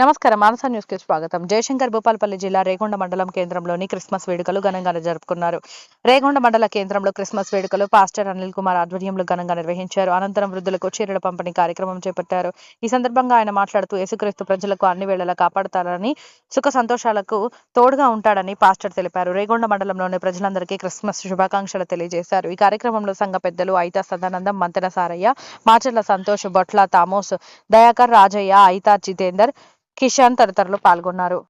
నమస్కారం. మానస న్యూస్కి స్వాగతం. జయశంకర్ భూపాలపల్లి జిల్లా రేగొండ మండలం కేంద్రంలోని క్రిస్మస్ వేడుకలు ఘనంగా జరుపుకున్నారు. రేగొండ మండల కేంద్రంలో క్రిస్మస్ వేడుకలు పాస్టర్ అనిల్ కుమార్ ఆధ్వర్యంలో ఘనంగా నిర్వహించారు. అనంతరం వృద్ధులకు చీరల పంపిణీ కార్యక్రమం చేపట్టారు. ఈ సందర్భంగా ఆయన మాట్లాడుతూ యేసుక్రీస్తు ప్రజలకు అన్ని వేళలా కాపాడతారని సుఖ సంతోషాలకు తోడుగా ఉంటాడని పాస్టర్ తెలిపారు. రేగొండ మండలంలోని ప్రజలందరికీ క్రిస్మస్ శుభాకాంక్షలు తెలియజేశారు. ఈ కార్యక్రమంలో సంఘ పెద్దలు ఐతా సదానందం మంతెన సారయ్య మాచర్ల సంతోష్ బొట్ల తామోస్ దయాకర్ రాజయ్య ఐతా జితేందర్ కిషాన్ తదితరులు పాల్గొన్నారు.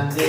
ఓకే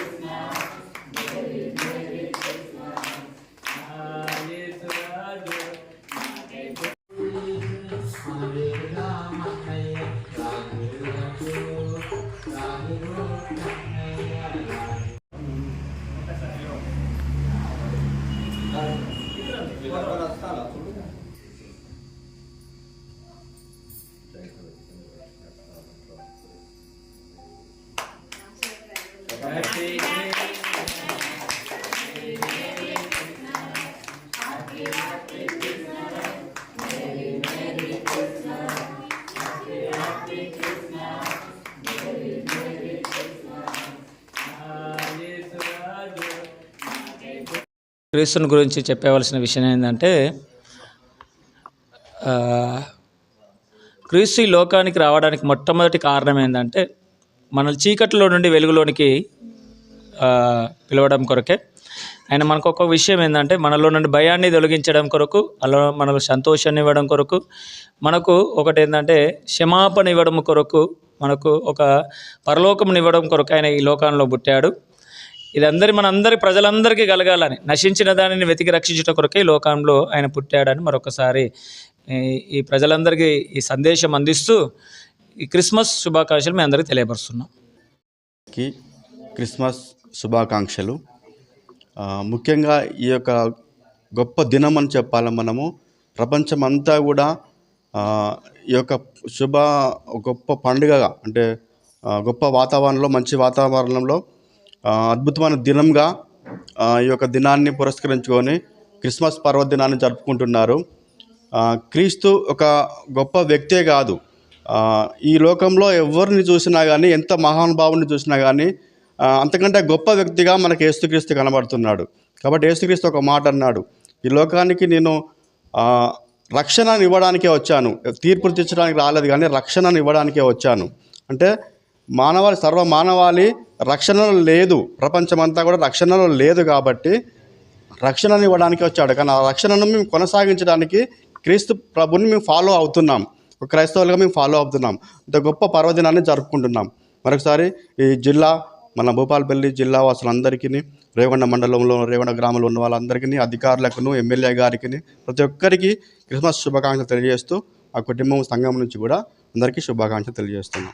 క్రీస్తుని గురించి చెప్పవలసిన విషయం ఏంటంటే క్రీస్తు ఈ లోకానికి రావడానికి మొట్టమొదటి కారణం ఏంటంటే మనల్ని చీకటిలో నుండి వెలుగులోనికి పిలవడం కొరకే. ఆయన మనకు ఒక విషయం ఏంటంటే మనలో నుండి భయాన్ని తొలగించడం కొరకు అలా మనకు సంతోషాన్ని ఇవ్వడం కొరకు మనకు ఒకటి ఏంటంటే క్షమాపణ ఇవ్వడం కొరకు మనకు ఒక పరలోకం ఇవ్వడం కొరకు ఆయన ఈ లోకంలో పుట్టాడు. ఇది అందరి మన ప్రజలందరికీ కలగాలని నశించిన దానిని వెతికి రక్షించుట కొరకే ఈ లోకంలో ఆయన పుట్టాడని మరొకసారి ఈ ప్రజలందరికీ ఈ సందేశం అందిస్తూ ఈ క్రిస్మస్ శుభాకాంక్షలు మేము అందరికీ తెలియపరుస్తున్నాం. కి క్రిస్మస్ శుభాకాంక్షలు. ముఖ్యంగా ఈ యొక్క గొప్ప దినం అని చెప్పాలి మనము. ప్రపంచమంతా కూడా ఈ యొక్క శుభ గొప్ప పండుగగా అంటే గొప్ప వాతావరణంలో మంచి వాతావరణంలో అద్భుతమైన దినంగా ఈ యొక్క దినాన్ని పురస్కరించుకొని క్రిస్మస్ పర్వదినాన్ని జరుపుకుంటున్నారు. క్రీస్తు ఒక గొప్ప వ్యక్తే కాదు. ఈ లోకంలో ఎవరిని చూసినా కానీ ఎంత మహానుభావుని చూసినా కానీ అంతకంటే గొప్ప వ్యక్తిగా మనకి ఏసుక్రీస్తు కనబడుతున్నాడు. కాబట్టి ఏసుక్రీస్తు ఒక మాట అన్నాడు. ఈ లోకానికి నేను రక్షణను ఇవ్వడానికే వచ్చాను. తీర్పు తీర్చడానికి రాలేదు కానీ రక్షణను ఇవ్వడానికే వచ్చాను. అంటే మానవాళి సర్వ మానవాళి రక్షణలో లేదు. ప్రపంచమంతా కూడా రక్షణలో లేదు కాబట్టి రక్షణను ఇవ్వడానికి వచ్చాడు. కానీ ఆ రక్షణను మేము కొనసాగించడానికి క్రీస్తు ప్రభుని మేము ఫాలో అవుతున్నాం. ఒక క్రైస్తవులుగా మేము ఫాలో అవుతున్నాం. ఇంత గొప్ప పర్వదినాన్ని జరుపుకుంటున్నాం. మరొకసారి ఈ జిల్లా మన భూపాలపల్లి జిల్లా వాసులందరికీ రేవణ మండలంలో రేవణ గ్రామంలో ఉన్న వాళ్ళందరికీ అధికారులకును ఎమ్మెల్యే గారికి ప్రతి ఒక్కరికి క్రిస్మస్ శుభాకాంక్షలు తెలియజేస్తూ ఆ కుటుంబం సంఘం నుంచి కూడా అందరికీ శుభాకాంక్షలు తెలియజేస్తున్నాం.